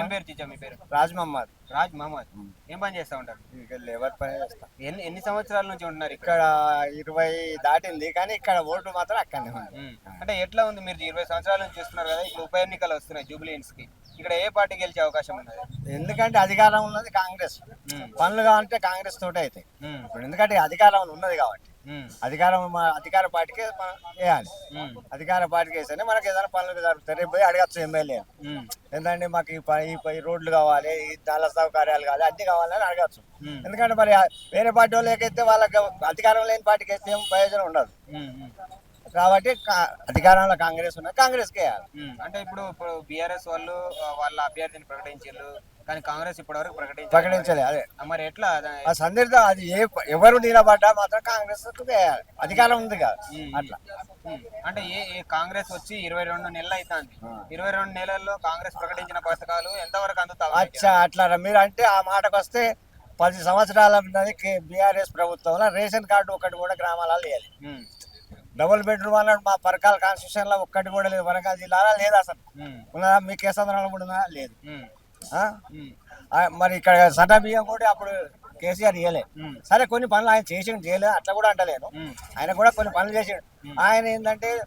ఏం పేరు చిచ్చా మీ పేరు? రాజ్ మహమ్మద్. రాజ్ మహమ్మద్. ఏం పని చేస్తా ఉంటారు? ఇక లేబర్ పని చేస్తా. ఎన్ని ఎన్ని సంవత్సరాల నుంచి ఉంటున్నారు ఇక్కడ? ఇక్కడ ఇరవై దాటింది కానీ ఇక్కడ ఓటు మాత్రం అక్కడనే ఉంది. అంటే ఎట్లా ఉంది మీరు ఇరవై సంవత్సరాల నుంచి చూస్తున్నారు కదా ఇప్పుడు ఉప ఎన్నికలు వస్తున్నాయి జూబ్లీహిల్స్కి ఇక్కడ ఏ పార్టీ గెలిచే అవకాశం ఉన్నది? ఎందుకంటే అధికారం ఉన్నది కాంగ్రెస్. పనులు కావాలంటే కాంగ్రెస్ తోటే అవుతాయి ఉమ్. ఇప్పుడు ఎందుకంటే అధికారం ఉన్నది కాబట్టి. అధికారం అధికార పార్టీకి వేయాలి. అధికార పార్టీకి వేస్తేనే మనకి ఏదైనా పనులు జరుగుతాయి రేపు పోయి అడగచ్చు ఎమ్మెల్యే. ఏంటంటే మాకు ఈ రోడ్లు కావాలి ఈ నల్ల సౌకర్యాలు కావాలి అన్ని కావాలని అడగచ్చు. ఎందుకంటే మరి వేరే పార్టీ వాళ్ళకైతే వాళ్ళకి అధికారం లేని పార్టీకి అయితే ఏం ప్రయోజనం ఉండదు. కాబట్టి అధికారంలో కాంగ్రెస్ ఉన్నది కాంగ్రెస్కి వేయాలి ఉమ్. అంటే ఇప్పుడు ఇప్పుడు బీఆర్ఎస్ వాళ్ళు వాళ్ళ అభ్యర్థిని ప్రకటించారు కానీ కాంగ్రెస్ ఇప్పటివరకు ప్రకటించారు ప్రకటించలే అదే మరి ఎట్లా ఆ సందర్భం అది ఏ ఎవరు నిలబడ్డా మాత్రం కాంగ్రెస్ వేయాలి అధికారం ఉంది కదా. అట్లా. అంటే ఏ కాంగ్రెస్ వచ్చి ఇరవై రెండు నెలలు అవుతుంది. ఇరవై రెండు నెలల్లో కాంగ్రెస్ ప్రకటించిన పథకాలు ఎంతవరకు అందుతాయి అచ్చా అట్లా మీరు అంటే ఆ మాటకు వస్తే పది సంవత్సరాల బీఆర్ఎస్ ప్రభుత్వంలో రేషన్ కార్డు ఒకటి కూడా గ్రామాలలో లేదు. డబుల్ బెడ్రూమ్ అన్నాడు మా పరకాల కాన్స్టిట్యూషన్లో ఒక్కటి కూడా లేదు. వరంగల్ జిల్లాలో లేదు అసలు. ఉన్నదా? మీ కేసంద్రంలో కూడా ఉన్నదా? లేదు. మరి ఇక్కడ సన్న బియ్యం కూడా అప్పుడు కేసీఆర్ ఉమ్. సరే కొన్ని పనులు ఆయన చేసిండు చేయలేదు. అట్లా కూడా అంటలేను. ఆయన కూడా కొన్ని పనులు చేసిండు. ఆయన ఏంటంటే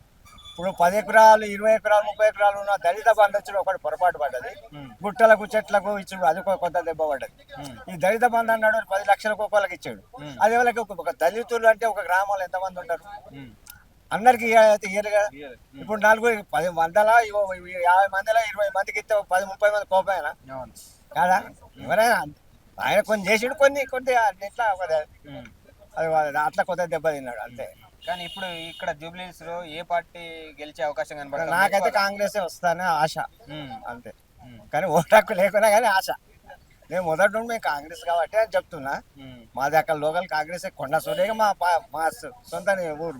ఇప్పుడు పది ఎకరాలు ఇరవై ఎకరాలు ముప్పై ఎకరాలు ఉన్న దళిత బంధు ఒకటి పొరపాటు పడ్డది. గుట్టలకు చెట్లకు ఇచ్చుడు. అది కొత్త దెబ్బ పడ్డది. ఈ దళిత బంధు అన్నాడు పది లక్షలకు ఒక్కొక్కరికి ఇచ్చాడు. అది వాళ్ళకి ఒక- దళితులు అంటే ఒక గ్రామంలో ఎంతమంది ఉంటారు. అందరికి కదా. ఇప్పుడు నలుగురు పది ఇగో యాభై మందిలో ఇరవై మందికి ఇస్తే పది ముప్పై మంది కోపమైనా. కాదా ఎవరైనా ఆయన కొన్ని చేసిండు కొన్ని కొన్ని ఉమ్. అది అట్లా కొత్త దెబ్బ తిన్నాడు అంతే కానీ ఇప్పుడు ఇక్కడ జూబ్లీహిల్స్లో ఏ పార్టీ గెలిచే అవకాశం కనబడుతుంది నాకైతే కాంగ్రెస్ వస్తానే ఆశ. అంతే. కానీ ఓటాకు లేకున్నా కానీ ఆశ నేను మొదటి నుండి మేము కాంగ్రెస్ కాబట్టి అని చెప్తున్నా. మాది అక్కడ లోకల్ కాంగ్రెస్ కొండ సూర్యగా మా మా సొంత ఊరు